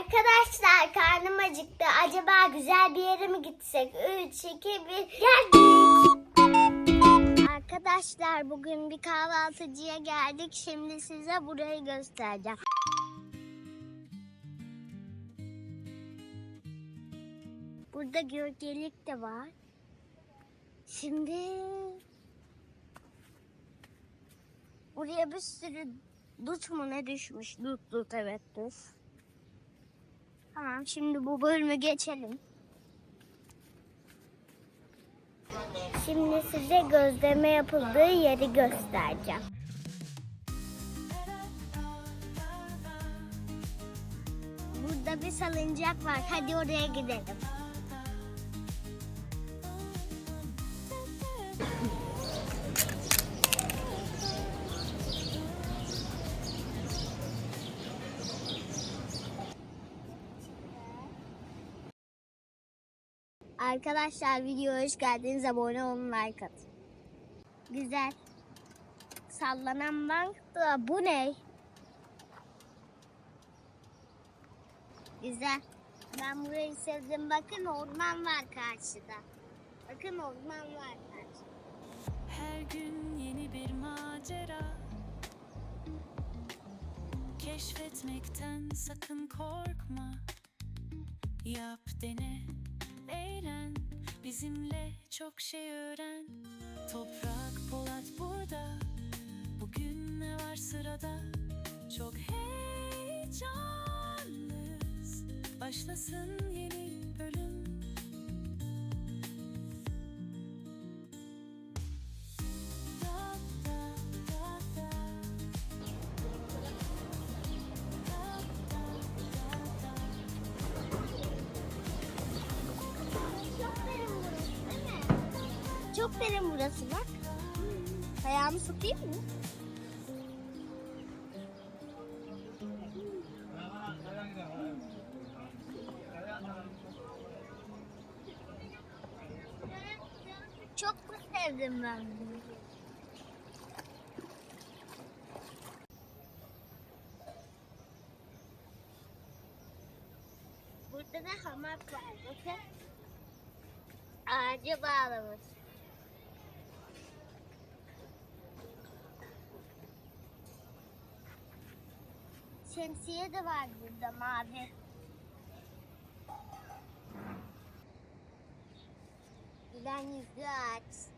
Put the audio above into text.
Arkadaşlar karnım acıktı. Acaba güzel bir yere mi gitsek? 3, 2, 1 geldik. Arkadaşlar bugün bir kahvaltıcıya geldik. Şimdi size burayı göstereceğim. Burada gölgelik de var. Şimdi buraya bir sürü dut mu ne düşmüş? Dut dut evet dut. Tamam şimdi bu bölümü geçelim. Şimdi size gözleme yapıldığı yeri göstereceğim. Burada bir salıncak var. Hadi oraya gidelim. Arkadaşlar videoya hoş geldiniz. Abone olun, like atın. Güzel. Sallanan bank da bu ne? Güzel. Ben burayı sevdim. Bakın orman var karşıda. Bakın orman var karşıda. Her gün yeni bir macera Keşfetmekten sakın korkma Yap dene eğlen Bizimle çok şey öğren. Toprak Polat burada. Bugün ne var sırada? Çok heyecanlıyız. Başlasın derin burası bak. Ayağımı sokayım mı? Çok mu sevdim ben bunu? Burada da hamak var. Bakın. Ağaca bağlamış. Şemsiye de var burada mavi. Gülen yüzlü ağaç.